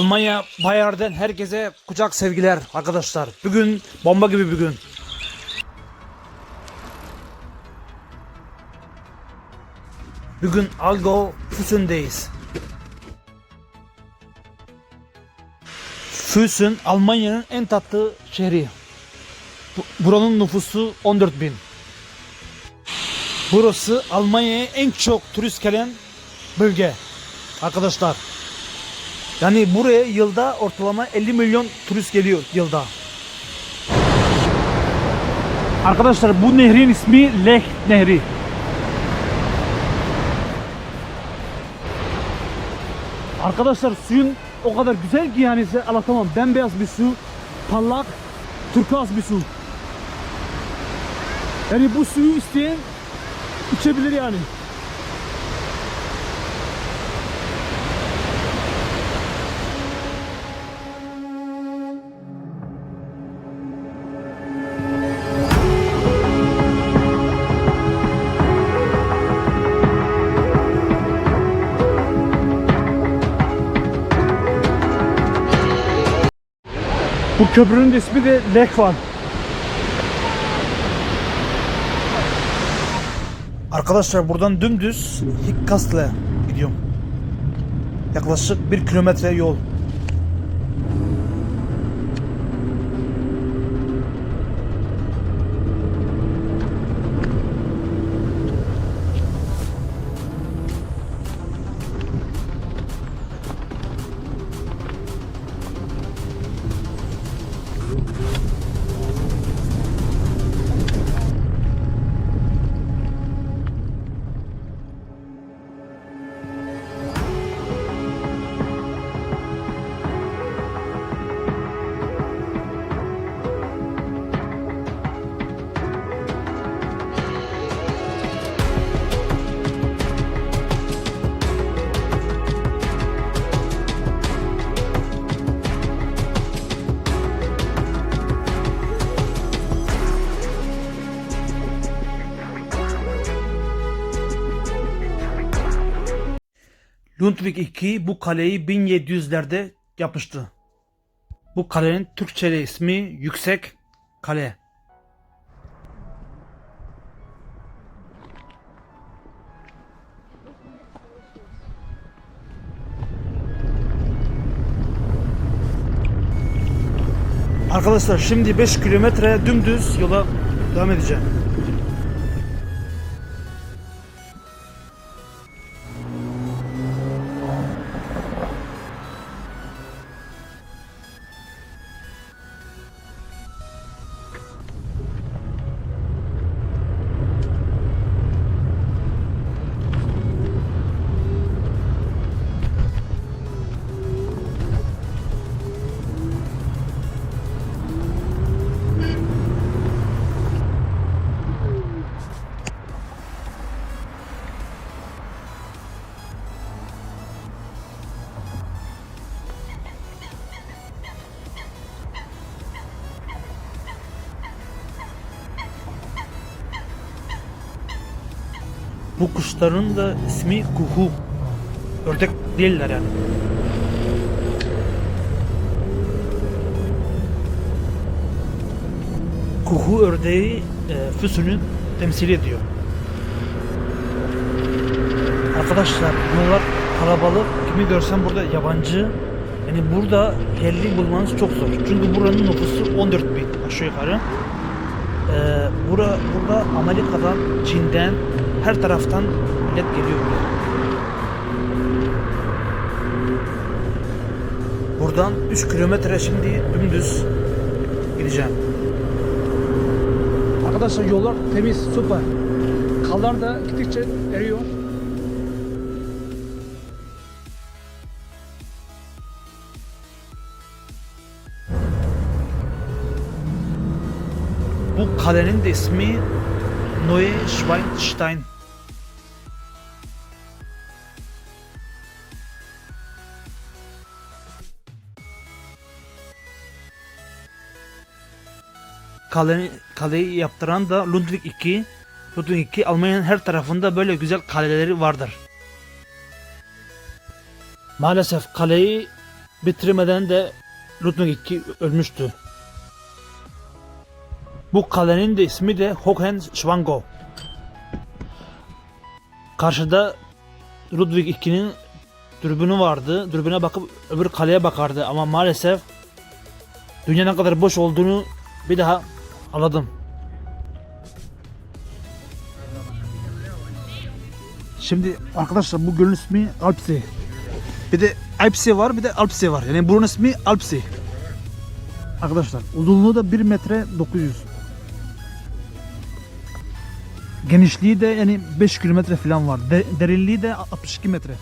Almanya Bayern'den herkese kucak sevgiler arkadaşlar. Bugün bomba gibi bir gün. Bugün Algo Füsun'deyiz. Füsun Almanya'nın en tatlı şehri. Bu- Buranın nüfusu 14 bin. Burası Almanya'ya en çok turist gelen bölge. Arkadaşlar. Yani buraya yılda ortalama 50 milyon turist geliyor yılda. Arkadaşlar bu nehrin ismi Leh Nehri. Arkadaşlar suyun o kadar güzel ki yani size anlatamam. Bembeyaz bir su, parlak, turkuaz bir su. Yani bu suyu isteyen içebilir yani. Bu köprünün ismi de Lekvan. Arkadaşlar buradan dümdüz Hikkas'la gidiyorum. Yaklaşık bir kilometre yol. Ludwig II bu kaleyi 1700'lerde yapmıştı. Bu kalenin Türkçe ismi Yüksek Kale. Arkadaşlar şimdi 5 kilometre dümdüz yola devam edeceğim. Bu kuşların da ismi kuhu. Ördek değiller yani. Kuhu ördeği e, füsünü temsil ediyor. Arkadaşlar yollar kalabalık. Kimi görsem burada yabancı. Yani burada yerli bulmanız çok zor. Çünkü buranın nüfusu 14 bin aşağı yukarı. Ee, bura, burada Amerika'dan, Çin'den, her taraftan millet geliyor buraya. Buradan 3 kilometre şimdi dümdüz gideceğim. Arkadaşlar yollar temiz, süper. Kallar da gittikçe eriyor. Bu kalenin de ismi Neuschwanstein. Kaleyi, kaleyi yaptıran da Ludwig II. Ludwig II Almanya'nın her tarafında böyle güzel kaleleri vardır. Maalesef kaleyi bitirmeden de Ludwig II ölmüştü. Bu kalenin de ismi de Hohenschwangau. Karşıda Ludwig II'nin dürbünü vardı. Dürbüne bakıp öbür kaleye bakardı ama maalesef dünya ne kadar boş olduğunu bir daha anladım. Şimdi arkadaşlar bu gölün ismi Alpsee. Bir de Alpsee var bir de Alpsee var. Yani bunun ismi Alpsee. Arkadaşlar uzunluğu da 1 metre 900. Genişliği de yani 5 kilometre falan var. De- derinliği de 62 metre.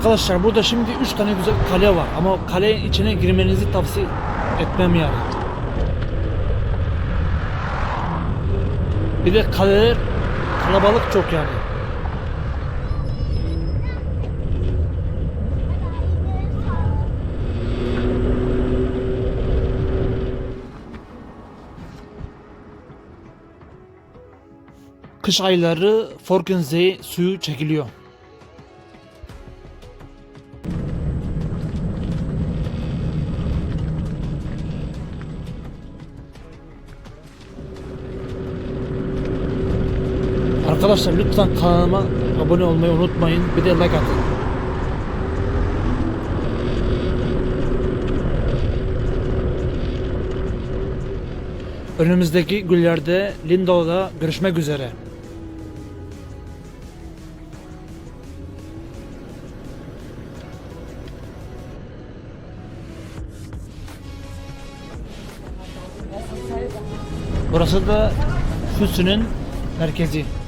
Arkadaşlar burada şimdi 3 tane güzel kale var ama kale içine girmenizi tavsiye etmem yani. Bir de kaleler kalabalık çok yani. Kış ayları Forkensee suyu çekiliyor. Arkadaşlar lütfen kanalıma abone olmayı unutmayın. Bir de like atın. Önümüzdeki günlerde Lindau'da görüşmek üzere. Burası da Füsun'un merkezi.